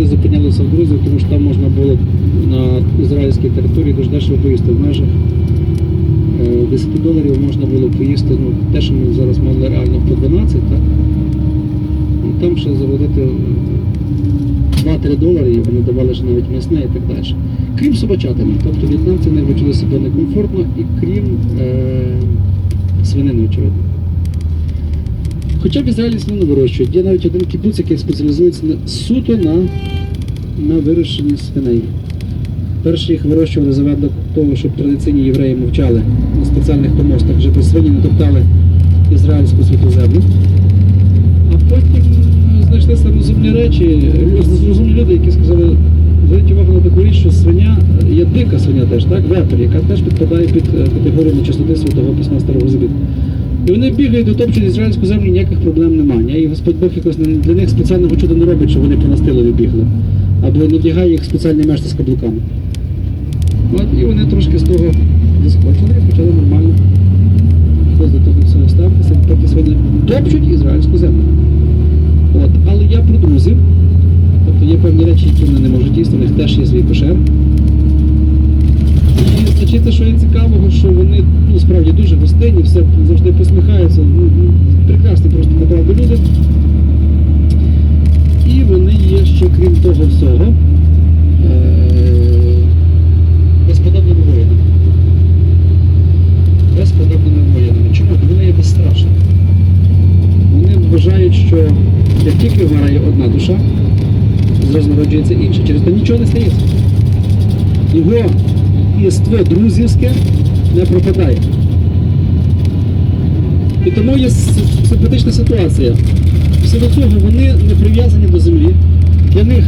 завжди зупинялися в Грузії, тому що там можна було на ізраїльській території дуже дешево поїсти в межах е, 10 доларів можна було поїсти, ну, те, що ми зараз мали реально по 12, так? Ну, там ще заплатити е, 2-3 долари, і вони давали ж навіть м'ясне і так далі. Крім собачатини. Тобто в'єтнамці не відчули себе некомфортно і крім е, свинини, очевидно. Хоча в Ізраїлі свинину вирощують. Є навіть один кібуц, який спеціалізується на, суто на, на вирощенні свиней. Перші їх вирощували заведено того, щоб традиційні євреї мовчали на спеціальних помостах, щоб свині не топтали ізраїльську святу землю. А потім знайшлися розумні речі, розумні люди, які сказали, зверніть увагу на таку річ, що свиня є дика свиня теж, так? Вепер, яка теж підпадає під е, категорію нечистоти святого письма Старого Завіту. І вони бігають, дотопчуть ізраїльську землю, ніяких проблем немає. І Господь Бог якось для них спеціального чуда не робить, що вони по настилові бігли. Або не вдягає їх спеціальний мешти з каблуками. От, і вони трошки з того заскочили і почали нормально до того всього ставитися, поки свини топчуть ізраїльську землю. От, але я про друзів. Тобто є певні речі, які вони не можуть їсти, у них теж є свій кошер. І значить, що є цікавого, що ну, дуже гостинні, все завжди посміхаються. Ну, ну, прекрасні просто направду люди. І вони є ще, крім того всього, е- безподобними воїнами. Безподобними воїнами. Чому? Бо вони є безстрашні. Вони вважають, що як тільки вмирає одна душа, зразу народжується інша. Через те нічого не стається. Його єство друзівське не пропадає. І тому є симпатична ситуація. Всі до цього вони не прив'язані до землі. Для них